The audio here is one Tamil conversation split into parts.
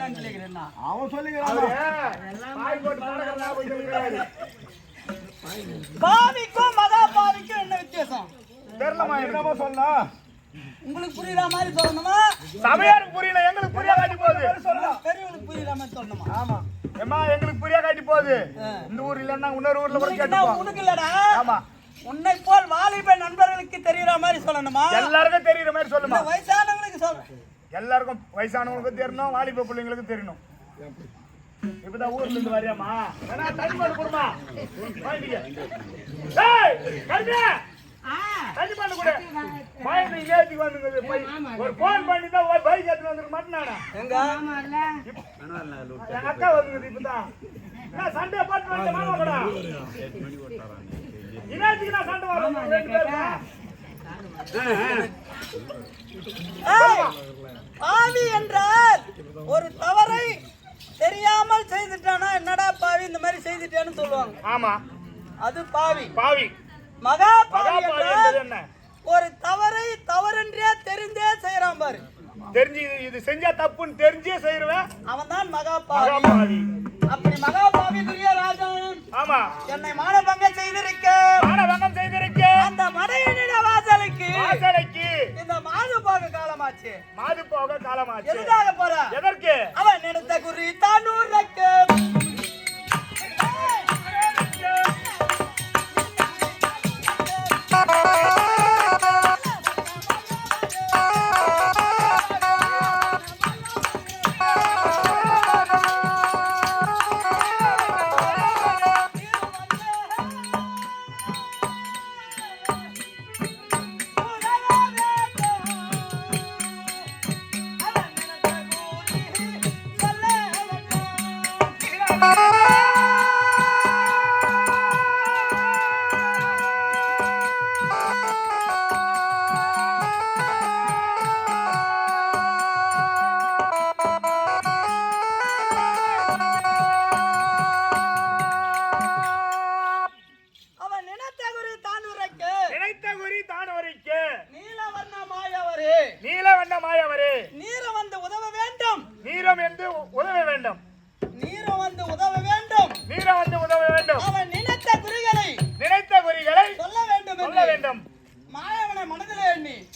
நான் சொல்லிக்கிறேன்னா. அவன் சொல்லிக்கிறான். பாவிக்கும் மகா பாவிக்கும் என்ன வித்தியாசம்? தெரியலமா என்னமோ சொன்னா. உங்களுக்கு புரியுற மாதிரி சொல்லணுமா? சபையாருக்கு புரியல எங்களுக்கு புரியா காட்டி போகுது. பெரியவங்களுக்கு புரியுற மாதிரி சொல்லணுமா? ஆமா. ஏமா எங்களுக்கு புரியா காட்டி போகுது. இந்த ஊர் இல்லன்னா இன்னொரு ஊர்ல கூட உனக்கு இல்லடா? ஆமா. உன்னை போல் வாலிப நண்பர்களுக்கு தெரியுற மாதிரி சொல்லணுமா? எல்லாருக்கும் தெரியுற மாதிரி சொல்லுமா. வயசானவங்களுக்கு சொல்றேன். எல்லாருக்கும் வயசானவங்களுக்கும் தெரியணும் வாலிப பிள்ளைங்களுக்கும் தெரியணும் இப்பதான் ஊர்ல இருந்து வரியாமா வேணா தண்ணி பாட்டு கொடுமா பாட்டு கொடு. பையன் இங்க ஏத்திக்கு வந்துங்குது, பை. ஒரு போன் பண்ணி தான் ஒரு பைக் எடுத்துட்டு வந்துருக்க மாட்டேனாடா. எங்க அக்கா வந்துங்குது இப்பதான். என்ன சண்டை போட்டு வந்த மாமா கூட? நான் சண்டை வரணும் ரெண்டு பேருமா? பாவி என்றால் ஒரு தவறை தெரியாமல் செய்துட்டானா? என்னடா பாவி இந்த மாதிரி செய்துட்டேன்னு சொல்லுவாங்க. ஆமா. அது பாவி. பாவி. மகா பாவி என்றால் என்ன? ஒரு தவறை தவறென்றே தெரிந்தே செய்யறான் பாரு. தெரிஞ்சு இது- செஞ்சா தப்புன்னு தெரிஞ்சே செய்யறவன் அவன் தான் மகா பாவி. அப்படி மகா பாவி துரியராஜன் ஆமா. என்னை மானபங்க செய்திருக்க. மானவங்கம் செய்திருக்கேன் அந்த மடையனிட வாசலைக்கு இந்த மாது போக காலமாச்சு. மாது போக காலமாச்சு. எதுக்காக போற? எதற்கு? அவன் நினைத்த குறி தானூருக்கு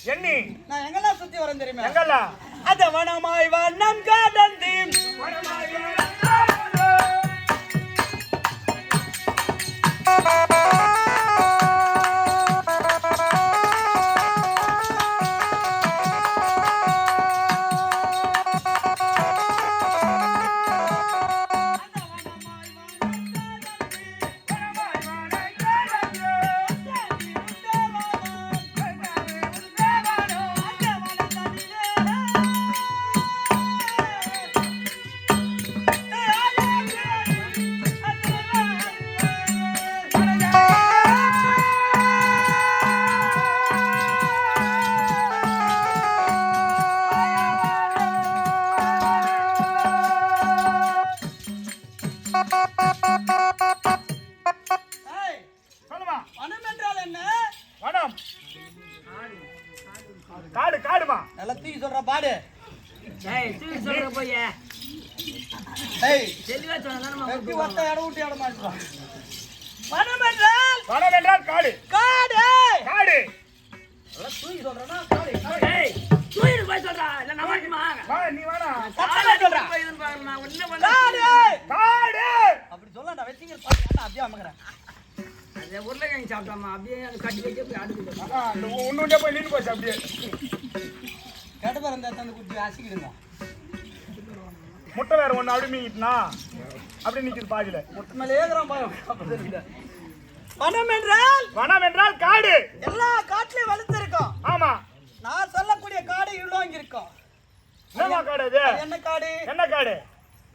எண்ணி நான் எங்கெல்லாம் சுத்தி வரேன் தெரியுமா? எங்கெல்லாம்? அத வனமாய் வண்ணம் காடந்தி ஏய், காடு காடுமா. நல்லா தூக்கி சொல்ற பாடு. ஏய், தூக்கி சொல்ற போய். ஏய். தெளிவா சொன்னா நம்ம வெட்டி ஒத்த இடம் விட்டு இடம் மாட்டுவான் வனம் என்றால் வனம் என்றால் காடு. காடு. காடு. நல்லா தூக்கி சொல்றேன்னா காடு. ஏய், தூக்கிட்டு போய் சொல்றா. இல்ல நான் வரட்டுமா? வா நீ சத்தமா சொல்றா. போய் பண்ணல. காடு. காடு. அப்படி சொல்லடா வெச்சிங்க பாத்து அப்படியே அமக்குறேன் உருளைக்கிழங்கு சாப்பிட்டோமா, அப்படியே அதை கட்டி வச்சு அடுப்புல. ஆ, இந்த உன்னுண்டே போய் நின்று போச்சு அப்படியே. கேட்டு பாருங்க தந்து குட்டி அசிக்கிடுங்க. முட்டை வேற ஒண்ணு அப்படி மீங்கிட்டுனா அப்படி நிக்குது பாதியில. முட்டு மேலே ஏகுறான் பயம் அப்ப தெரியல வனம் என்றால்? வனம் என்றால் காடு. எல்லா காட்டுலயும் வளர்த்து இருக்கும். ஆமா. நான் சொல்லக்கூடிய காடு இவ்வளோ இருக்கும். என்னமா காடு அது? என்ன காடு? என்ன காடு?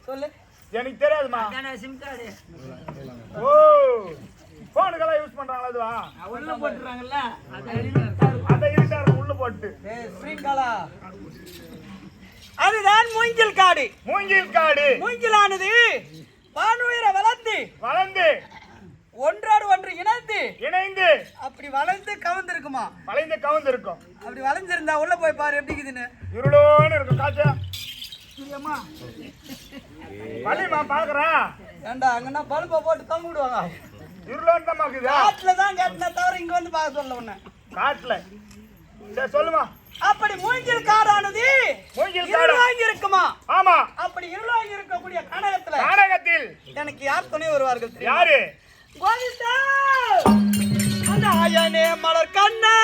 சொல்லு. எனக்கு தெரியாதுமா சிம் கார்டு. ஓ. போனுக்கெல்லாம் யூஸ் பண்றாங்களா அதுவா உள்ள போட்டுறாங்கல்ல, அது இருட்டாரு உள்ள போட்டு. ஏய் ஸ்ரீங்காலா அதுதான் மூங்கில் காடு. மூங்கில் காடு. மூங்கிலானது வானுயிரை வளர்ந்து வளர்ந்து ஒன்றோடு ஒன்று இணைந்து இணைந்து அப்படி வளர்ந்து கவர்ந்திருக்குமா வளைந்து கவுந்து இருக்கும் அப்படி வளைஞ்சிருந்தா உள்ள போய் பாரு எப்படி இருக்குதுன்னு. இருளோன்னு இருக்கும் காற்று முடியுமா வலிமா பாக்குறேன் ஏண்டா அங்கன்னா பல்பை போட்டு தொங்க விடுவாங்க. பாக்குதா காட்டுல தான் கேட்டனே தவிர இங்க வந்து பார்க்க சொல்ல உன்னை. காட்டுல. சரி சொல்லுமா. அப்படி மூங்கில் காடானது மூங்கில் காடு. இருளாங்கி இருக்குமா ஆமா. அப்படி இருளாங்கி இருக்கக்கூடிய கனகத்துல நாடகத்தில் எனக்கு யார் துணை வருவார்கள்? யாரு? கோவிந்தா! அந்த ஆயனே மலர் கண்ணா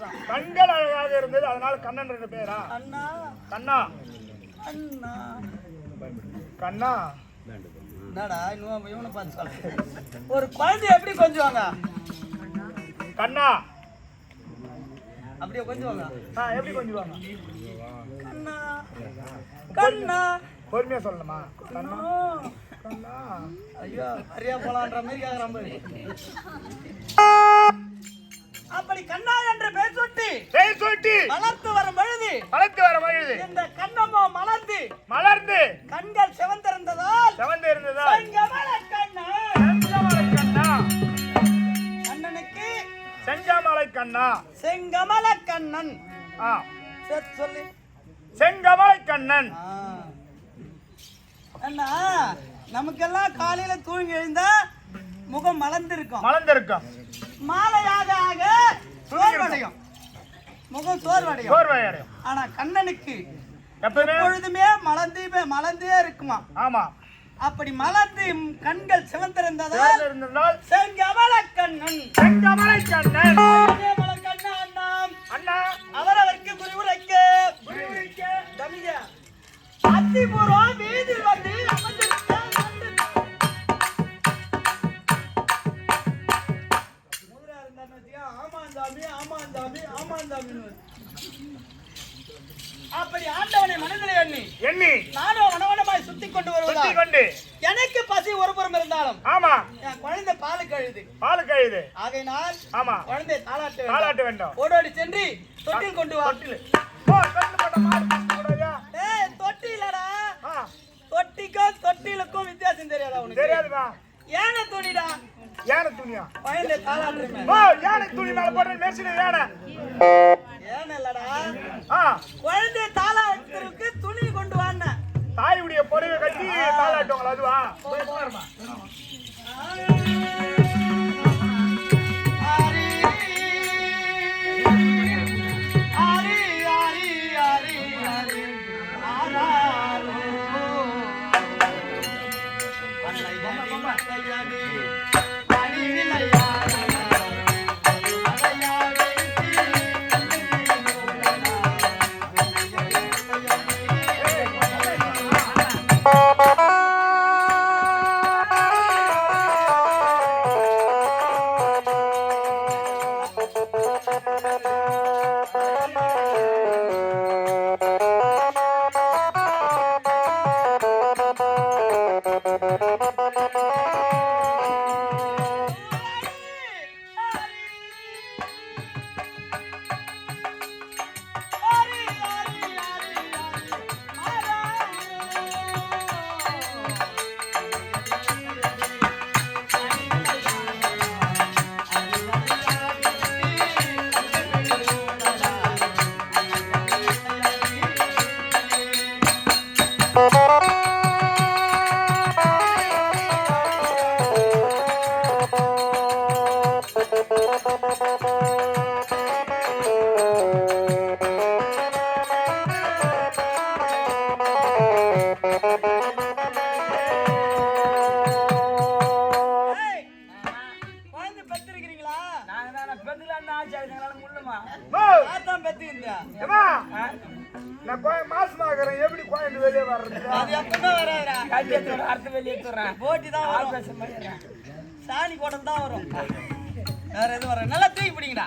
இருந்ததா கண்கள் அழகாக இருந்தது அதனால கண்ணன் ரெண்டு பேரா? அண்ணா. கண்ணா? அண்ணா. கண்ணா? என்னடா இன்னும் இவனை பார்த்து சொல்ல ஒரு குழந்தை எப்படி கொஞ்சுவாங்க? கண்ணா? அப்படியே கொஞ்சுவாங்க. ஆ, எப்படி கொஞ்சுவாங்க? கண்ணா. கண்ணா. பொறுமையா சொல்லணுமா? கண்ணா? கண்ணா. ஐயோ அறியா போலான்ற மாதிரி கேக்குறான். அப்படி கண்ணா என்று பேர் சொல்லிட்டு வளர்த்து வரும் பொழுது வளர்த்து வர மகிழ்ந்து இந்த கண்ணமோ மலர்ந்து மலர்ந்து. கண்கள் சிவந்திருந்ததால் செவந்து இருந்ததா செங்கமல கண்ணா கண்ணா கண்ணா செங்கமல கண்ணன் ஆ. சரி சொல்லு. செங்கமலை கண்ணன். அண்ணா நமக்கெல்லாம் காலையில தூங்கி எழுந்தா முகம் மலர்ந்திருக்கும். மலர்ந்திருக்கும். மாலையாக ஆக சோர்வடையும். முகம் சோர்வடையும். சோர்வை அடையும் ஆனா கண்ணனுக்கு எப்பொழுதுமே மலர்ந்து மலர்ந்தே இருக்குமா? ஆமா. அப்படி மலர்ந்து கண்கள் சிவந்திருந்ததால் செங்கமல கண்ணன். செங்கமலை கண்ணன். அண்ணா. அவரவருக்கு குறிவுரைக்க குறிவுரைக்க தமிழ அத்திபுரம் வீதியில் அப்படி ஆண்டவனை மனதில் எண்ணி எண்ணி நானும் வனவனமாய் சுத்தி கொண்டு சுத்தி வருவதா கொண்டு எனக்கு பசி ஒருபுறம் இருந்தாலும் ஆமா. என் குழந்தை பாலு கழுது. பால் கழுது. ஆகையினால் ஆமா. குழந்தை தாளாட்ட தாலாட்ட வேண்டும். ஓடோடி சென்று தொட்டில் கொண்டு வா. தொட்டில்? ஏய் தொட்டி இல்லடா ஆ. தொட்டிக்கும் தொட்டிலுக்கும் வித்தியாசம் தெரியாதா உனக்கு? தெரியாதுமா ஏன துணிடா யானை துணியா? தாளாட்டுமே ஓ யானை துணி மேல போட்டு மெர்சின யானை. ஏன இல்லடா? ஆ. குழந்தை தாளாட்டுறதுக்கு துணி கொண்டு வான்னு தாயுடைய பொறிவை கட்டி தாளாட்டுவாங்களா அதுவா? ஆரி வராதுடா. கட்டி எடுத்துறேன் அடுத்த வெளியே எடுத்துறேன் போட்டி தான் வரும். ஆபரேஷன் பண்ணிடுறேன் சாணி குடம் தான் வரும். வேற எதுவும் வராது. நல்லா தூக்கி பிடிங்கடா.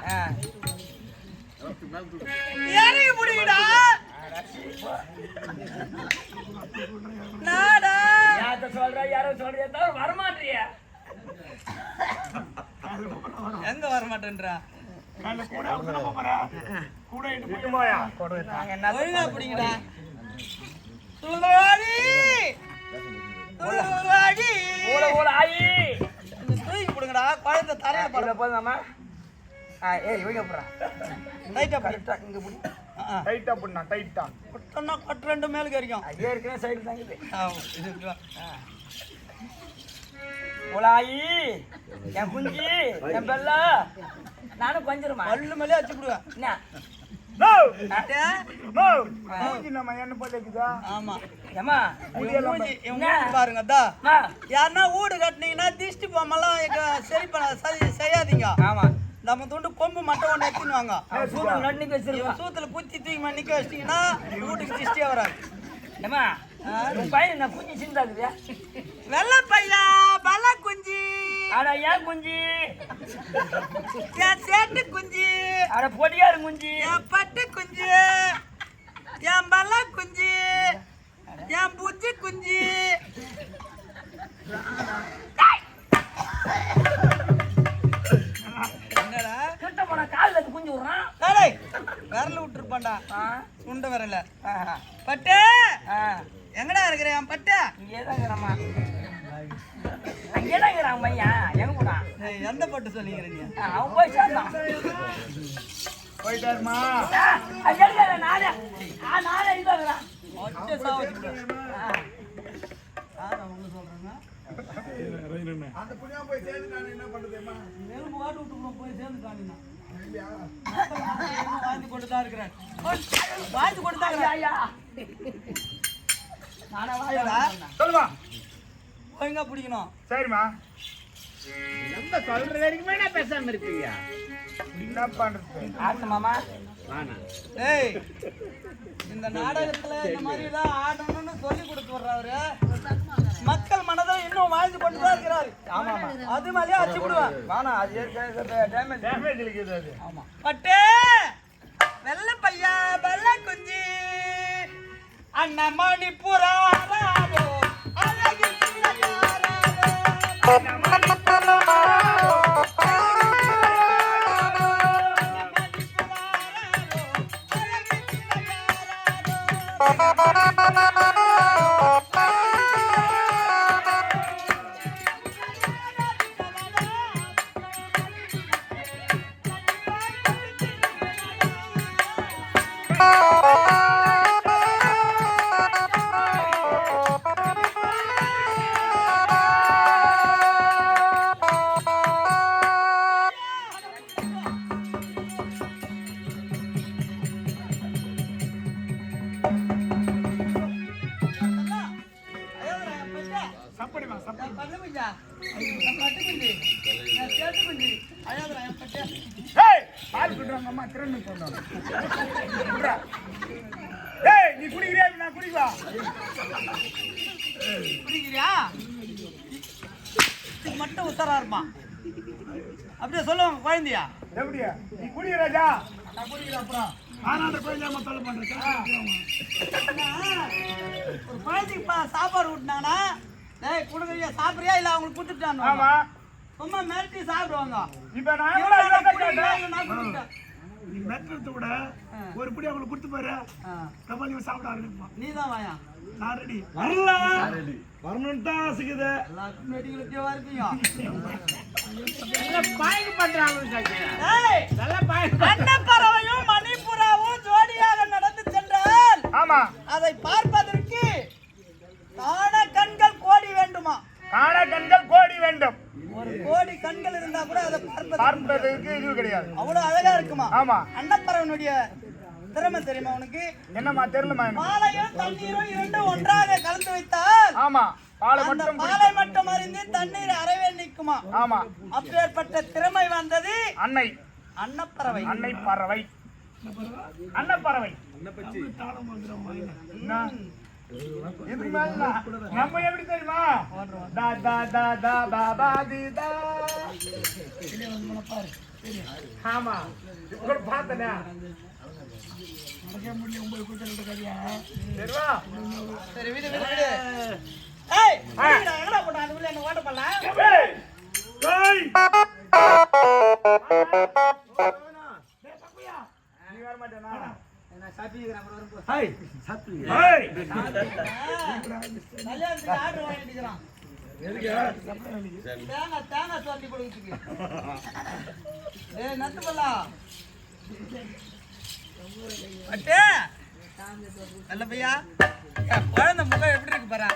இறங்கி பிடிங்கடா. நாடா. யார்கிட்ட சொல்ற யாரோ சொல்றியா? தவிர வரமாட்டிய எங்க வர மாட்டேன்றா கூட இட்டு போயா நாங்க என்ன ஒழுங்கா பிடிங்கடா. சுந்தரவாடி ஊட ஊட ஆயி. தூக்கி பிடுங்கடா குழந்தை தரையில பட. இதை போதுமாமா ஆ ஏய் இவங்க போடுறா லைட்டா பிடி. கரெக்டா இங்க புடி. டைட்டா பண்ணா டைட்டா கொட்டனா கொட்ட ரெண்டு மேலுக்கு வரைக்கும் ஐயா சைடு தாங்க ஆ, இது என் குஞ்சு என் பெல்ல. நானும் கொஞ்சிருமா? பல்லு மேலே அடிச்சு விடுவேன். என்ன? என்ன போல இருக்குதா ஆமா. ஏமா பாருங்க அம்மா யாருன்னா வீடு கட்டினீங்கன்னா திஷ்டி பொம்மெல்லாம் சரி பண்ண சரி செய்யாதீங்க. ஆமா. நம்ம துண்டு கொம்பு மட்டும் ஒன்று எடுத்துன்னு சூத்துல குத்தி தூக்கி நிக்க வச்சிட்டீங்கன்னா வீட்டுக்கு திஷ்டியே வராது. ஏமா பையன் நான் குஞ்சு சிந்தாக்குதியா வெள்ளை பையா பல குஞ்சு. அட ஏன் குஞ்சு? என் சேட்டு குஞ்சு. அட பொடியாரு குஞ்சு. என் பட்டு குஞ்சு. என் பல குஞ்சு. என் புஜ்ஜி குஞ்சு விரல விட்டுருப்பான்டா. சுண்ட விரல. பட்டு! எங்கடா இருக்கிற என் பட்டு? இங்கே தான் இருக்கிறாம்மா அங்கே தான் இருக்கிறான் பையன் எங்க எந்த பட்டு சொல்லிக்கிற நீ? ஆ, அவன் போய் சேர்ந்தான். போயிட்டாருமா? நானே. நானே இருக்கிறான் அந்த புண்ணியா போய் சேர்ந்து என்ன பண்றதுமா நெருப்பு வாட்டு விட்டு போய் சேர்ந்து காணினா. வாழ்ந்து கொண்டு தான் இருக்கிறேன் வாழ்ந்து கொண்டு தான் இருக்கிறேன் ஐயா. நானே வாயா சொல்லுமா. ஒழுங்கா பிடிக்கணும். சரிம்மா. நம்ம சொல்ற வரைக்குமே நான் பேசாம என்ன பண்றது? மாமா. ஏய் இந்த நாடகத்துல இந்த மாதிரி தான் ஆடணும்னு சொல்லி கொடுத்து வர்றாரு மக்கள் மனதில் இன்னும் வாழ்ந்து கொண்டு தான் இருக்கிறாரு. ஆமா ஆமா. அது மாதிரியே அடிச்சு விடுவேன். வேணாம் அது ஏற்கனவே டேமேஜ் டேமேஜ் இருக்குது அது. ஆமா. பட்டு வெள்ளை பையா வெள்ளை குஞ்சு அண்ணமணி புறாரோ அழகு சப்படிமா Ha ha ha ha ha ha! நீ குடிக்கிறியா? நான் குடிக்கவா? குடிக்கிறியா? மட்டும் உத்தரா இருப்பான் அப்படியே சொல்லுவாங்க குழந்தையா? எப்படியா? நீ குடி ராஜா. நான் குடிக்கிறேன் அப்புறம். ஆனா அந்த கோயிலாம தொலை பண்றேன். ஒரு குழந்தைக்கு பா சாப்பாடு விட்டுனாங்கன்னா டேய் கொடுக்குறியா சாப்பிட்றியா இல்லை? அவங்களுக்கு கொடுத்துட்டான்னு ஆமா. சும்மா மிரட்டி சாப்பிடுவாங்க. இப்ப நான் அதான் குடிக்கிறேன், கேட்டேன்? நான். நீ ஒரு பிடி அவங்களுக்கு கொடுத்து பாரு. ஆ, கபாலி சாப்பிட ஆரம்பிப்பான். நீ தான் வாயா. நான் ரெடி வரல? வரணும்னு தான் ஆசைக்குது. எல்லாருக்கும் பண்றாங்க ஏய், நல்ல பாய் அன்னப்பறவையும் மணிப்புறாவும் ஜோடியாக நடந்து சென்றால் ஆமா. அதை பார்ப்பதற்கு காண பார்ப்பதற்கு இது கிடையாது. அவ்வளவு அழகா இருக்குமா? ஆமா. அன்னப்பறவனுடைய திறமை தெரியுமா உனக்கு? என்னம்மா தெரியலமா பாலையும் தண்ணீரும் இரண்டும் ஒன்றாக கலந்து வைத்தால் ஆமா பாலை மட்டும். பாலை மட்டும் அறிந்து தண்ணீர் அறவே நிற்குமா? ஆமா. அப்பேற்பட்ட திறமை வந்தது அன்னை. அன்னப்பறவை. அன்னை பறவை அன்னப்பறவை நம்ம எப்படி தெரியுமா? ஆமா. இப்ப பார்த்தனே. சரிவா சரி விடு விடு விடு. ஏய் எங்கடா போட்ட அது உள்ள என்ன ஓட்ட பண்ணலாம் ஏய் ஏய். நீ வர மாட்டேனா? ஏய் ஏய். கல்யாணத்துக்கு ஆர்டர் வாங்கிட்டுக்கிறான் தேங்காய் தேங்காய் சொல்லி கொடுக்குறதுக்கு ஏய் நட்டு அட்டே. நல்ல பையா? குழந்தை முகம் எப்படி இருக்கு பாரு?